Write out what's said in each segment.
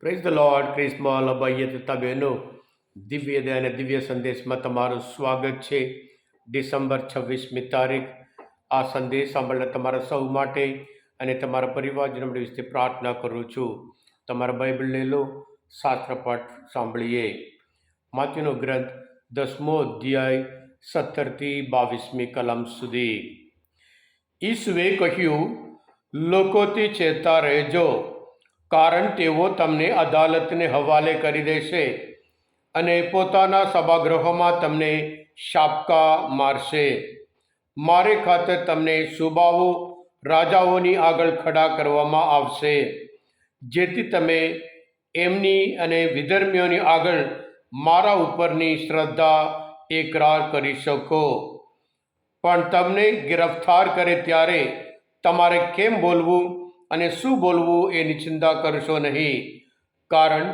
Praise the Lord ક્રિસ્મલ અભય તથા બહેનો દિવ્ય અને દિવ્ય સંદેશમાં તમારું સ્વાગત છે ડિસેમ્બર છવ્વીસમી તારીખ. આ સંદેશ સાંભળનાર તમારા સૌ માટે અને તમારા પરિવારજનો વિશે પ્રાર્થના કરું છું. તમારા બાઇબલ લઈ લો શાસ્ત્રપાઠ સાંભળીએ. માત્યુનો ગ્રંથ દસમો અધ્યાય, સત્તરથી બાવીસમી કલમ સુધી. ઈસુએ કહ્યું, લોકોથી ચેતા રહેજો. કારણ તેઓ તમને અદાલતને હવાલે કરી દેશે અને પોતાના સભાગૃહોમાં તમને શાપકા મારશે. મારે ખાતર તમને સુબાઓ રાજાઓની આગળ ખડા કરવામાં આવશે, જેથી તમે એમની અને વિધર્મીઓની આગળ મારા ઉપરની શ્રદ્ધા એકરાર કરી શકો. પણ તમને ગિરફ્તાર કરે ત્યારે તમારે કેમ બોલવું? અને શું બોલવું એની ચિંતા કરશો નહીં. કારણ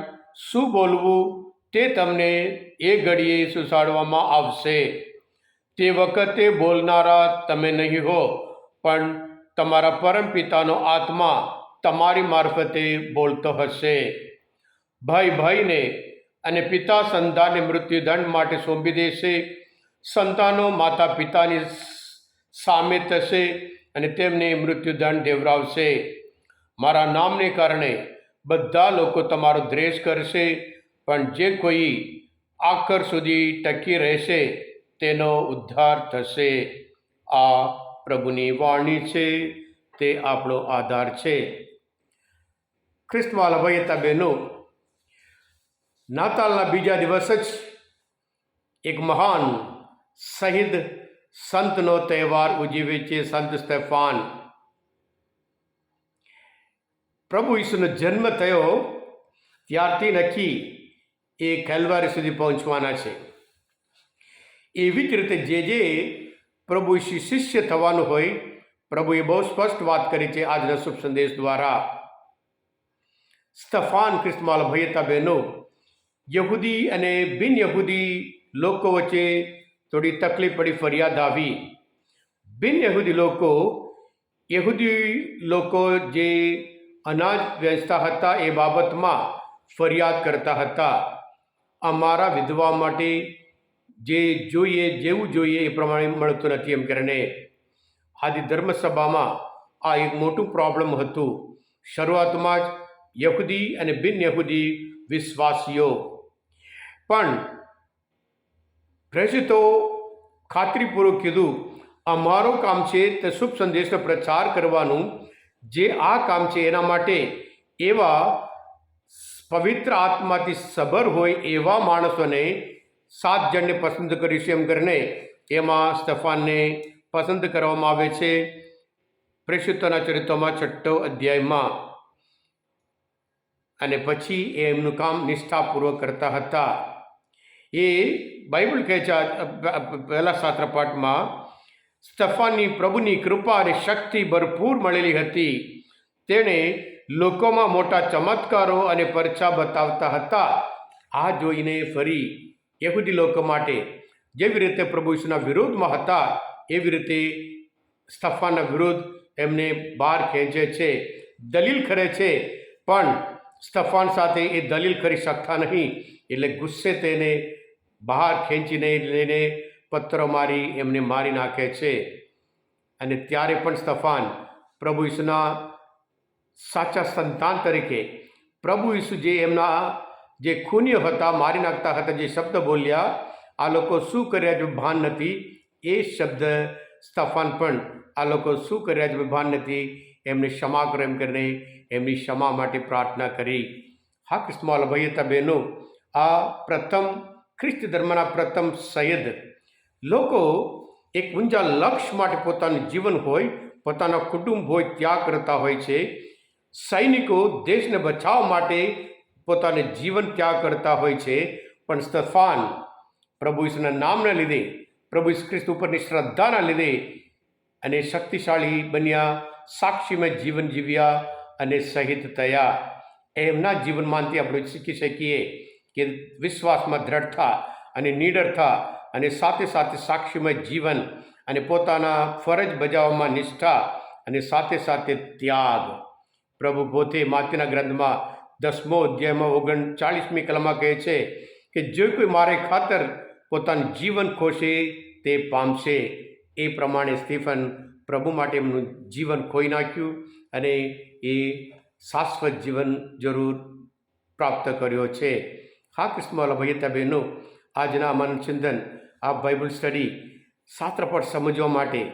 શું બોલવું તે તમને એ ઘડીએ સુસાડવામાં આવશે. તે વખતે બોલનારા તમે નહીં હો, પણ તમારા પરમપિતાનો આત્મા તમારી મારફતે બોલતો હશે. ભાઈ ભાઈને અને પિતા સંતાનને મૃત્યુદંડ માટે સોંપી દેશે. સંતાનો માતા પિતાની સામે થશે અને તેમને મૃત્યુદંડ દેવરાવશે મારા નામને કારણે બધા લોકો તમારો દ્વેષ કરશે, પણ જે કોઈ આખર સુધી ટકી રહેશે, તેનો ઉદ્ધાર થશે. આ પ્રભુની વાણી છે, તે આપણો આધાર છે. ખ્રિસ્તવાલા ભાઈ બહેનો, નાતાલના બીજા દિવસ જ એક મહાન શહીદ સંતનો તહેવાર ઉજવે છે સંત સ્ટેફાન. પ્રભુ ઈસુનો જન્મ થયો ત્યારથી નક્કી એ ખેલવારી સુધી પહોંચવાના છે. એવી જ રીતે જે જે પ્રભુ ઈસુ શિષ્ય થવાનું હોય, પ્રભુએ બહુ સ્પષ્ટ વાત કરી છે આજના શુભ સંદેશ દ્વારા. સ્તફાન ક્રિસ્માલ ભયતા બહેનો, યહૂદી અને બિન યહૂદી લોકો વચ્ચે થોડી તકલીફ પડી, ફરિયાદ આવી. બિન યહૂદી લોકો યહૂદી લોકો જે અનાજ વેચતા હતા એ બાબતમાં ફરિયાદ કરતા હતા. અમારા વિધવા માટે જે જોઈએ, જેવું જોઈએ એ પ્રમાણે મળતું નથી એમ કરીને આદિ ધર્મસભામાં આ એક મોટું પ્રોબ્લેમ હતું. શરૂઆતમાં જ યહૂદી અને બિન યહૂદી વિશ્વાસીઓ. પણ પ્રેષિતો ખાતરીપૂર્વક કીધું, અમારું કામ છે તે શુભ સંદેશનો પ્રચાર કરવાનું જે આ કામ છે એના માટે એવા પવિત્ર આત્માથી સબર હોય એવા માણસોને સાત જણને પસંદ કરીશું એમ કરીને એમાં સ્તફાનને પસંદ કરવામાં આવે છે. પ્રેષિતોના ચરિત્રોમાં છઠ્ઠો અધ્યાયમાં અને પછી એ એમનું કામ નિષ્ઠાપૂર્વક કરતા હતા. એ બાઇબલ કહે છે પહેલા શાસ્ત્ર પાઠમાં પ્રભુની કૃપા અને શક્તિ ભરપૂર મળેલી હતી. તેણે લોકોમાં મોટા ચમત્કારો અને પરચા બતાવતા હતા. આ જોઈને ફરી યહૂદી લોકો માટે જેવી રીતે પ્રભુ ઈસુના વિરોધમાં હતા, એવી રીતે સ્તફાના વિરોધ એમને બહાર ખેંચે છે, દલીલ કરે છે. પણ સ્તફાન સાથે એ દલીલ કરી શકતા નહીં, એટલે ગુસ્સે તેને બહાર ખેંચીને લઈને પથ્થરો મારી એમને મારી નાખે છે. અને ત્યારે પણ સ્તફાન પ્રભુ ઈસુના સાચા સંતાન તરીકે પ્રભુ ઈસુ જે એમના જે ખૂનીઓ હતા, મારી નાખતા હતા, જે શબ્દ બોલ્યા, આ લોકો શું કર્યા જે ભાન નથી? એ શબ્દ સ્તફાન પણ આ લોકો શું કર્યા જે ભાન નથી? એમને ક્ષમા કરો એમ કરીને એમની ક્ષમા માટે પ્રાર્થના કરી. હા કૃષ્ણમાલ ભાઈ હતા બહેનો, આ પ્રથમ ખ્રિસ્ત ધર્મના પ્રથમ સૈયદ લોકો એક ઊંચા લક્ષ્ય માટે પોતાનું જીવન હોય, પોતાના કુટુંબ હોય, ત્યાગ કરતા હોય છે. સૈનિકો દેશને બચાવવા માટે પોતાને જીવન ત્યાગ કરતા હોય છે. પણ સ્તફાન પ્રભુ ઈસુના નામના લીધે, પ્રભુ ઈસુ ખ્રિસ્ત ઉપરની શ્રદ્ધાના લીધે અને શક્તિશાળી બન્યા, સાક્ષીમાં જીવન જીવ્યા અને શહીદ થયા. એમના જીવનમાંથી આપણે શીખી શકીએ કે વિશ્વાસમાં દ્રઢતા અને નિડરતા અને સાથે સાથે સાક્ષીમય જીવન અને પોતાના ફરજ બજાવવામાં નિષ્ઠા અને સાથે સાથે ત્યાગ. પ્રભુ પોતે માતિના ગ્રંથમાં દસમો અધ્યાયમાં ઓગણચાળીસમી કલમમાં કહે છે કે જે કોઈ મારે ખાતર પોતાનું જીવન ખોશે, તે પામશે. એ પ્રમાણે સ્ટીફન પ્રભુ માટે એમનું જીવન ખોઈ નાખ્યું અને એ શાશ્વત જીવન જરૂર પ્રાપ્ત કર્યો છે. હા કૃષ્ણવાલા ભૈયતા બહેનો, આજના મન ચિંતન આ બાઇબલ સ્ટડી શાસ્ત્ર પર સમજવા માટે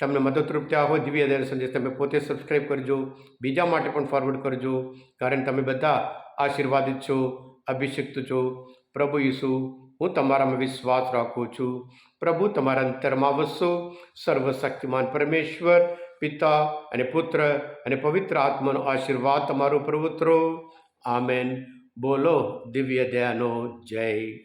તમને મદદરૂપ થયા હોય, દિવ્ય દયા સંદેશ તમે પોતે સબસ્ક્રાઈબ કરજો. બીજા માટે પણ ફોરવર્ડ કરજો. કારણ તમે બધા આશીર્વાદિત છો, અભિષિક્ત છો. પ્રભુ ઈસુ, હું તમારામાં વિશ્વાસ રાખું છું. પ્રભુ, તમારા અંતરમાં વસો. સર્વશક્તિમાન પરમેશ્વર, પિતા અને પુત્ર અને પવિત્ર આત્માનો આશીર્વાદ તમારો પ્રભુત્રો આમેન. બોલો, દિવ્ય દયાનો જય.